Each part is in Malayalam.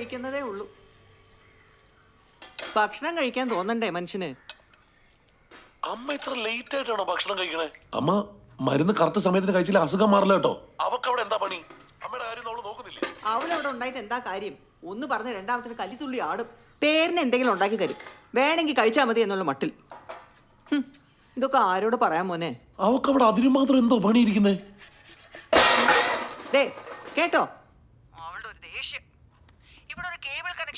കഴിക്കുന്നതേ ഉള്ളൂ. ഭക്ഷണം കഴിക്കാൻ തോന്നണ്ടേ മനുഷ്യന്? അമ്മ ഇത്ര ലേറ്റ് ആയിട്ടാണോ ഭക്ഷണം കഴിക്കണേ? അമ്മ മരുന്ന് കറക്റ്റ് സമയത്തിന് കഴിച്ചില്ല അസുഖം മാറില്ല കേട്ടോ. അവക്ക് അവിടെ എന്താ പണി? അമ്മയുടെ കാര്യം അവൾ നോക്കുന്നില്ലേ? അവളവിടെ ഉണ്ടായിട്ട് എന്താ കാര്യം? ഒന്ന് പറഞ്ഞ രണ്ടാമത്തിന് തുള്ളി ആടും. പേരിന് എന്തെങ്കിലും ഉണ്ടാക്കി തരും. വേണമെങ്കിൽ കഴിച്ചാൽ മതി എന്നുള്ള മട്ടിൽ. ഹും, ഇതൊക്കെ ആരോട് പറയാൻ മോനെ? അവക്ക് അവിടെ അതിന് മാത്രം എന്തോ പണിയിരിക്കുന്നേ? ദേ കേട്ടോ അവളുടെ ഒരു ദേഷ്യം ഇവിടെ ഒരു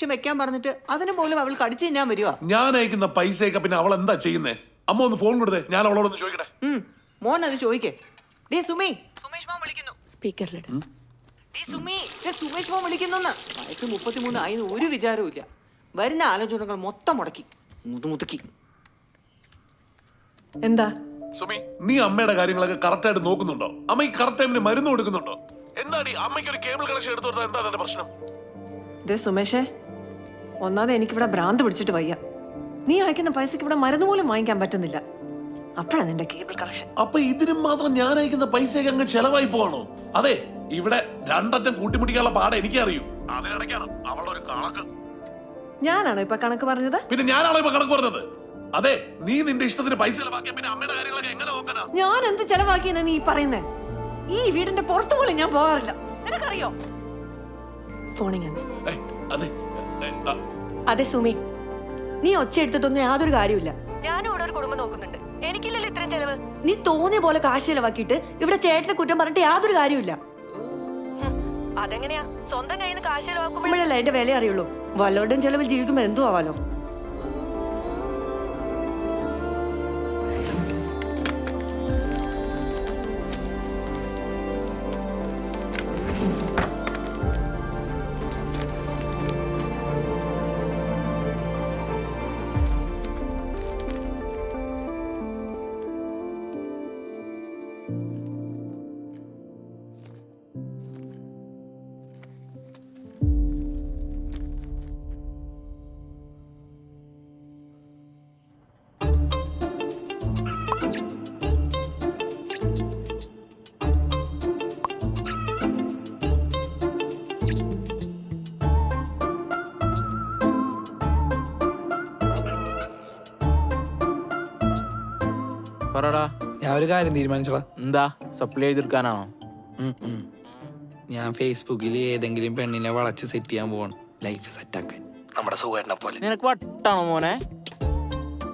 കേബിൾ വെക്കാൻ പറഞ്ഞിട്ട് അതിന് പോലും അവൾ കടിച്ചു തിന്നാൻ വരുവാ. ഞാൻ അയക്കുന്ന പൈസയൊക്കെ പിന്നെ അവൾ എന്താ ചെയ്യുന്നേ? അമ്മ ഒന്ന് ഫോൺ കൊടുത്തേ. ഞാൻ അവളോടൊന്ന് ചോദിക്കട്ടെ? ഉം, മോൻ അത് ചോദിക്കേ. ഡേ സുമി. സുമേഷ് മോൻ വിളിക്കുന്നു. സ്പീക്കറിൽ ഡേ സുമി. ദേ സുമേഷ് മോൻ വിളിക്കുന്നു വയസ്സ് മുപ്പത്തിമൂന്ന് ആയിന്ന് ഒരു വിചാരവും ഇല്ല വരുന്ന ആലോചനകൾ മൊത്തം മുടക്കി. മുതുമുതുക്കി എന്താ? സുമി നീ അമ്മയുടെ കാര്യങ്ങളൊക്കെ കറക്റ്റ് ആയിട്ട് നോക്കുന്നുണ്ടോ? അമ്മ ഈ കറക്റ്റ് ടൈമിന് മരുന്ന് കൊടുക്കുന്നുണ്ടോ? എന്താടി അമ്മയ്ക്ക് ഒരു കേബിൾ കണക്ഷൻ എടുത്തു കൊടുത്താൽ എന്താ അതിന്റെ പ്രശ്നം? ദേ സുമേഷേ ഒന്നാമത് എനിക്കിവിടെ ഭ്രാന്ത് പിടിച്ചിട്ട് വയ്യ. നീ അയക്കുന്ന പൈസക്ക് ഇവിടെ മരുന്ന് പോലും വാങ്ങിക്കാൻ പറ്റുന്നില്ല. അപ്പോഴാണ് നിന്റെ കേബിൾ കണക്ഷൻ. അപ്പൊ ഇതിനും മാത്രം ഞാൻ അയക്കുന്ന പൈസയൊക്കെ അങ്ങ് ചെലവായി പോവാണോ? അതെ ഇവിടെ രണ്ടറ്റം കൂട്ടിമുട്ടിക്കാനുള്ള പാടം എനിക്കറിയൂ. അതിനിടയ്ക്കാണ് അവളുടെ ഒരു കണക്ക്. ഞാനാണോ ഇപ്പൊ കണക്ക് പറഞ്ഞത്? പിന്നെ ഞാനാണോ ഇപ്പൊ കണക്ക് പറഞ്ഞത്? അതെ നീ നിന്റെ ഇഷ്ടത്തിന് പൈസ ചെലവാക്കിയ പിന്നെ അമ്മയുടെ കാര്യങ്ങളൊക്കെ എങ്ങനെ നോക്കാനാ? ഞാൻ എന്ത് ചെലവാക്കിയെന്ന് നീ പറയുന്നേ? ഈ വീടിന്റെ പുറത്തു പോലും ഞാൻ പോകാറില്ല. നിനക്കറിയോ? ഫോണിങ് ഏയ്, അതെ അതെ സുമി. നീ ഒച്ച എടുത്തിട്ടൊന്നും യാതൊരു കാര്യമില്ല ഞാനും ഇവിടെ ഒരു കുടുംബം നോക്കുന്നുണ്ട്. എനിക്കില്ലല്ലോ ഇത്രയും ചെലവ്. നീ തോന്നിയ പോലെ കാശ് ചെലവാക്കിയിട്ട് ഇവിടെ ചേട്ടനെ കുറ്റം പറഞ്ഞിട്ട് യാതൊരു കാര്യമില്ല അതെങ്ങനെയാ? സ്വന്തം കയ്യിൽ നിന്ന് കാശ് ചെലവാക്കുമ്പോഴല്ലേ എന്റെ വില അറിയുള്ളൂ. വല്ലവരുടെയും ചെലവിൽ ജീവിക്കുമ്പോ എന്തു ആവാലോ പറടാ. ഞാൻ ഒരു കാര്യം തീരുമാനിച്ചടാ. എന്താ? സപ്ലൈ ചെയ്തെടുക്കാനാണോ. ഞാൻ ഫേസ്ബുക്കിൽ ഏതെങ്കിലും പെണ്ണിനെ വളച്ച് സെറ്റ് ചെയ്യാൻ പോവാണ്. ലൈഫ് സെറ്റ് ആക്കാൻ. നമ്മുടെ സുഖേട്ടനെ പോലെ. നിനക്ക് വട്ടാണോ മോനെ?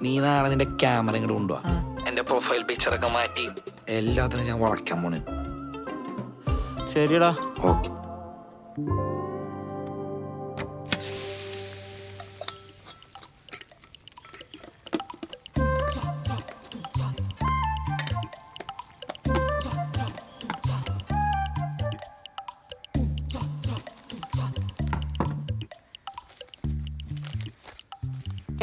നീ നാളെ നിന്റെ ക്യാമറ ഇങ്ങോട്ട് കൊണ്ടുവാ. എന്റെ പ്രൊഫൈൽ പിക്ചറൊക്കെ മാറ്റി. എല്ലാത്തിനും ഞാൻ വളയ്ക്കാൻ പോണേ ശരിടാ ഓക്കെ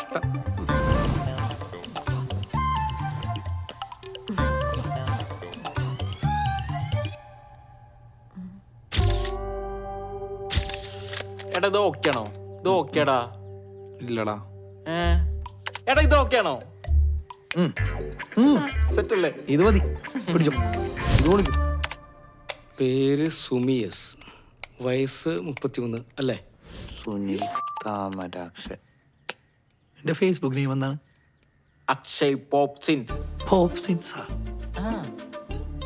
കഷ്ടം എടാ ഇത് ഓക്കെയാണോ? ആണോ ഇത് ഓക്കേടാ ഇല്ലടാ. ഏ? എടാ ഇത് ഓക്കെ ആണോ ഉം. ഉം. സെറ്റ് അല്ലേ ഇത് മതി. പിടിച്ചോ. ഇത് പേര് സുമിയസ്. വയസ്സ് മുപ്പത്തിമൂന്ന് അല്ലേ? സുനിൽ താമരാക്ഷൻ. എന്റെ ഫേസ്ബുക്ക് നെയിം എന്താണ്? അക്ഷയ് പോപ്സിൻസ്. പോപ്പ് സിൻസാ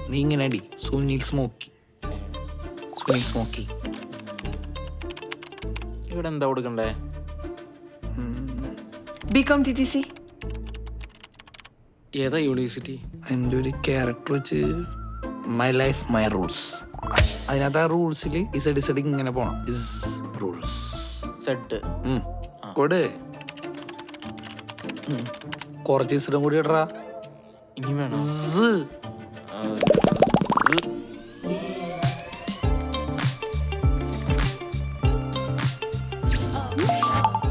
നീ ഇങ്ങനെ അടി. സുനിൽ സ്മോക്കി. സുനിൽ സ്മോക്കി. ഇവിടെ എന്താ കൊടുക്കണ്ടേ? B Com T T C ഏതാ യൂണിവേഴ്സിറ്റി എന്റെ ഒരു ക്യാരക്ടർ വെച്ച് മൈ ലൈഫ് മൈ റൂൾസ് അതിനകത്ത് ആ റൂൾസിൽ ഇസഡ് ഇസഡ് ഇങ്ങനെ പോണം. ഇസ് റൂൾസ് സെഡ് കൊടേ. കുറച്ച് ഇസഡും കൂടി ഇടറാ. ഇനി വേണം?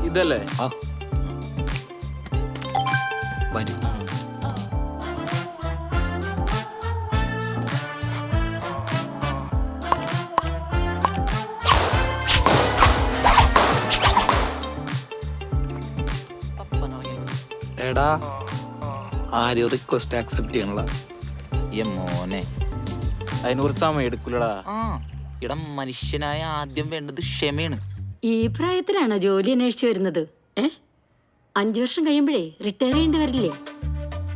ഇതല്ലേ? ആ. വരും. എടാ. ആരും റിക്വസ്റ്റ് ആക്സെപ്റ്റ് ചെയ്യണല്ല ഈ മോനെ. അതിന് കുറച്ച് സമയം എടുക്കൂലടാ. ആ. ഇടം മനുഷ്യനായ ആദ്യം വേണ്ടത് ക്ഷമയാണ്. ഈ പ്രായത്തിലാണോ ജോലി അന്വേഷിച്ചു വരുന്നത്? ഏ? അഞ്ചു വർഷം കഴിയുമ്പോഴേ റിട്ടയർ ചെയ്യേണ്ടി വരില്ലേ?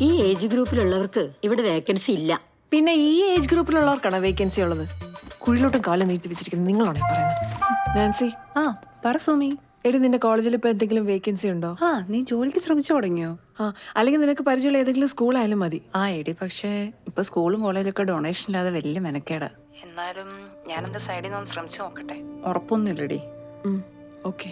ഈ ഏജ് ഗ്രൂപ്പിലുള്ളവർക്ക് ഇവിടെ വേക്കൻസി ഇല്ല. പിന്നെ ഈ ഏജ് ഗ്രൂപ്പിലുള്ളവർക്കാണ് വേക്കൻസി ഉള്ളത്? കുഴിലോട്ടും കാലം നീട്ടി വെച്ചിരിക്കുന്നത് നിങ്ങളാണ് ഈ പറയുന്നത്? നാൻസി. ആ പറ സുമി. എടി നിന്റെ കോളേജിൽ ഇപ്പൊ എന്തെങ്കിലും വേക്കൻസി ഉണ്ടോ? ആ നീ ജോലിക്ക് ശ്രമിച്ചു തുടങ്ങിയോ? ആ അല്ലെങ്കിൽ നിനക്ക് പരിചയമുള്ള ഏതെങ്കിലും സ്കൂളായാലും മതി. ആ എടി പക്ഷേ ഇപ്പൊ സ്കൂളും കോളേജൊക്കെ ഡൊണേഷൻ ഇല്ലാതെ വലിയ മെനക്കേടാ. എന്നാലും ഞാൻ എന്റെ സൈഡിൽ നിന്ന് ഒന്ന് ശ്രമിച്ചു നോക്കട്ടെ. ഉറപ്പൊന്നുമില്ലടി. Okay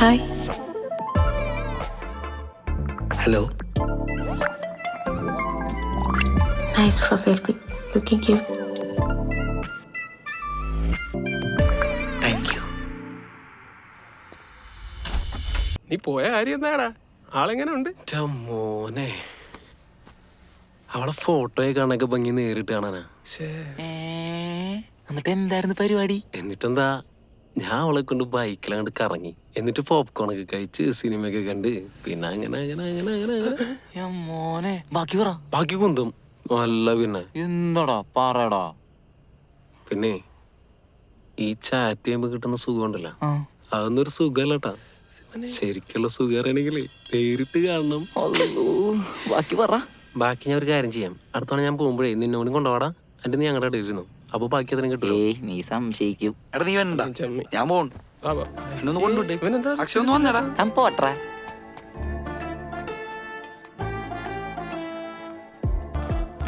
hi. Hello nice profile pic looking cue thank you നീ പോയ കാര്യം എന്താടാ? ആളെങ്ങനെ ഉണ്ട് മോനെ. അവളെ ഫോട്ടോയെ കാണാനൊക്കെ ഭംഗി നേരിട്ട് കാണാനാ. എന്നിട്ട് എന്തായിരുന്നു പരിപാടി? എന്നിട്ടെന്താ? ഞാൻ അവളെ കൊണ്ട് ബൈക്കിലാണ്ട് കറങ്ങി. എന്നിട്ട് പോപ്കോൺ ഒക്കെ കഴിച്ച് സിനിമയൊക്കെ കണ്ട്. പിന്നെ അങ്ങനെ അങ്ങനെ അങ്ങനെ അങ്ങനെ അങ്ങനെ. മോനെ. ബാക്കി പറ. ബാക്കി കുന്തും. അല്ല പിന്നെ. എന്താടാ? പറടാ. പിന്നെ ഈ ചാറ്റ് ചെയ്യുമ്പോ കിട്ടുന്ന സുഖമുണ്ടല്ലോ ആ. അതൊന്നും ഒരു സുഖമല്ലട്ടാ. ശരിക്കുള്ള സുഖം നേരിട്ട് കാണണം. അല്ലോ ബാക്കി പറ. ബാക്കി ഞാൻ ഒരു കാര്യം ചെയ്യാം. അടുത്തവണ ഞാൻ പോകുമ്പോഴേ നിന്നോടും കൊണ്ടുപോടാ എന്നിട്ട് നീ ഞങ്ങളുടെ ഇടയിലിരുന്നു. അപ്പൊ ബാക്കി അതിനും കിട്ടുമോ ഏയ് നീ സംശയിക്കും. എടാ നീ വേണ്ട. ഞാൻ പോണ് എന്നൊന്ന് കൊണ്ടുവിട്ടേ. അക്ഷയ ഒന്ന് വന്നേടാ. ഞാൻ പോട്ടെ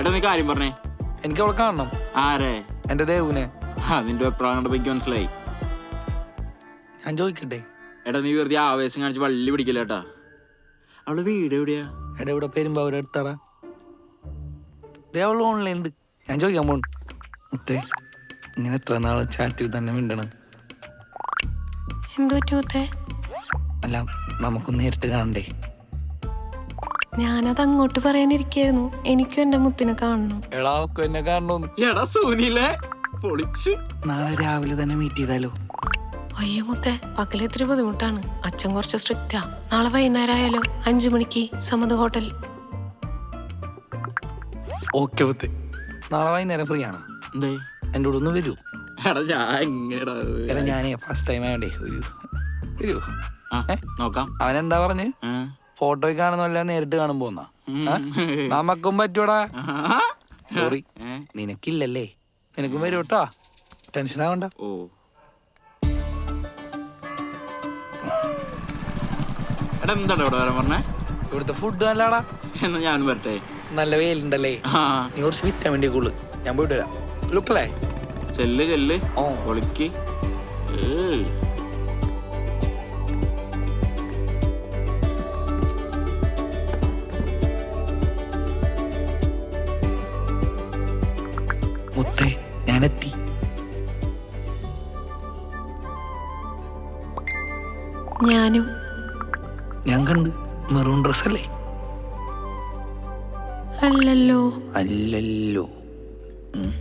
എടാ നീ കാര്യം പറഞ്ഞേ. എനിക്ക് അവളെ കാണണം. ആരെ? എന്റെ ദേവുനെ ആ നിന്റെ അഭിപ്രായം കണ്ടപ്പോ എനിക്ക് മനസ്സിലായി. ഞാൻ ചോദിക്കട്ടെ? എടാ നീ വെറുതെ ആവേശം കാണിച്ച് വള്ളി പിടിക്കില്ല കേട്ടാ? അവളെ വീട് എവിടെയാ? എടാ ഇവിടെ പെരുമ്പോ അവരെടുത്താടാ ദേ അവൾ ഓൺലൈൻ ഉണ്ട്. ഞാൻ ചോദിക്കാൻ പോണു. മുത്തേ ഇങ്ങനെ എത്ര നാളെ ചാറ്റിൽ തന്നെ മിണ്ടണം? എന്തു പറ്റി മുത്തേ? അല്ല നമുക്കൊന്ന് നേരിട്ട് കാണണ്ടേ? ഞാനത് അങ്ങോട്ട് പറയാനിരിക്കായിരുന്നു. എനിക്കും എന്റെ മുത്തിനെ കാണണം. എടാ ഒക്കെ എന്നെ കാണണോന്ന്. എടാ സൂനിലെ പൊളിച്ചു. നാളെ രാവിലെ തന്നെ മീറ്റ് ചെയ്താലോ? അയ്യോ മുത്തേ പകലെ ഇത്തിരി ബുദ്ധിമുട്ടാണ്. അച്ഛൻ കുറച്ച് സ്ട്രിക്റ്റാ നാളെ വൈകുന്നേരം ആയാലോ അഞ്ചു മണിക്ക് സമത് ഹോട്ടൽ. ഓക്കെ മുത്തേ. നാളെ വൈകുന്നേരം ഫ്രീ ആണോ? എന്തേ? എന്റെ കൂടെ ഒന്ന് വരൂ. എടാ ഞാൻ എങ്ങനെടാ എടാ ഞാനേ ഫസ്റ്റ് ടൈം ആയോണ്ടേ ഒരു വരൂ. ആ നോക്കാം. അവൻ എന്താ പറഞ്ഞ്? ആ. ഫോട്ടോയിൽ കാണുന്നല്ല നേരിട്ട് കാണുമ്പോ എന്നാ ആ? നമുക്കും പറ്റൂടാ. ആ. സോറി ഏ? നിനക്കില്ലല്ലേ? നിനക്കും വരും കേട്ടോ ടെൻഷൻ ആവണ്ട. ഓ. എടാ എന്താടാ ഇവിടെ വരാൻ പറഞ്ഞേ? ഇവിടുത്തെ ഫുഡ് നല്ലടാ. എന്നാ ഞാനും വരട്ടെ. നല്ല വെയിലുണ്ടല്ലേ? ആ. നീ കുറച്ച് വിറ്റാമിന്റെ കൂൾ കൂടുതൽ ഞാൻ പോയിട്ട് വരാം. ലുക്കല്ലേ? ചെല്ല് ചെല്ല്. ഓ. ഒളിക്ക് മുത്തേ ഞാനെത്തി. ഞാനും. ഞാൻ കണ്ട് മെറൂൺ ഡ്രസ് അല്ലേ അല്ലല്ലോ. അല്ലല്ലോ. ഉം,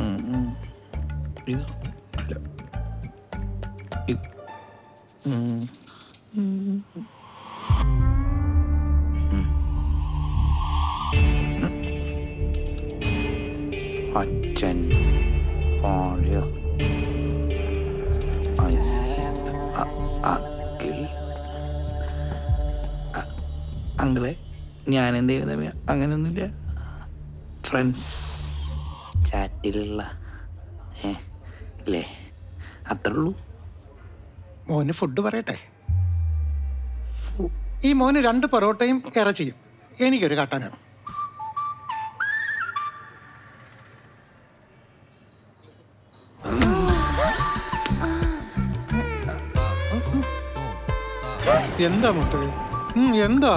ഉം. ഇത്. അല്ല. അച്ഛൻ പാളിയ അങ്കിളെ ഞാൻ എന്ത് ചെയ്യുന്ന അങ്ങനെയൊന്നുമില്ല. ഫ്രണ്ട്സ് ചാറ്റിലുള്ള ഏ അല്ലേ അത്രേ ഉള്ളൂ മോന് ഫുഡ് പറയട്ടെ? ഈ മോന് രണ്ട് പൊറോട്ടയും ഇറച്ചിയും എനിക്കൊരു കാട്ടാനാണ് എന്താ മുത്തേ? എന്താ?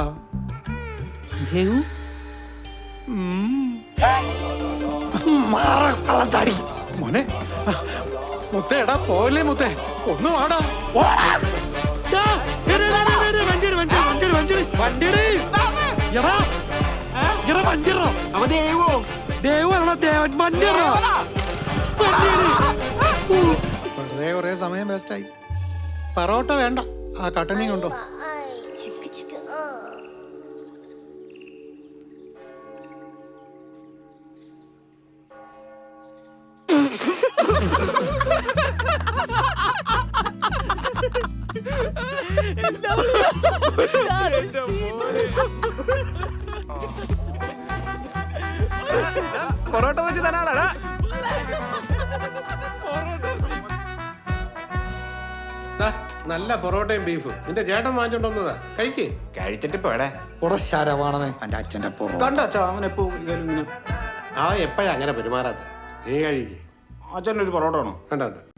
ദേവു മാറക്കളത്താടി മോനെ ആ, മുത്തേ എടാ പോലെ മുത്തേ? ഒന്നും ആടാ അവ ദേവോ. ദേവോ ദേവൻ വണ്ടിയറോ വെറുതെ കുറേ സമയം വേസ്റ്റായി പറോട്ട വേണ്ട. ആ കട്ടനെയും കൊണ്ടോ? പൊറോട്ട വെച്ച് തന്നാടാ നല്ല പൊറോട്ടയും ബീഫ്. നിന്റെ ചേട്ടൻ വാങ്ങിച്ചോണ്ടോന്നതാ കഴിക്കേ. കഴിച്ചിട്ട് പോടെ ശരവാണമേ എന്റെ അച്ഛന്റെ കണ്ട അച്ഛാ അവൻ എപ്പോ ആ എപ്പോഴാ അങ്ങനെ പെരുമാറാത്ത? നീ കഴിക്കേ. അച്ഛനൊരു പൊറോട്ട വേണോ? വേണ്ട കണ്ട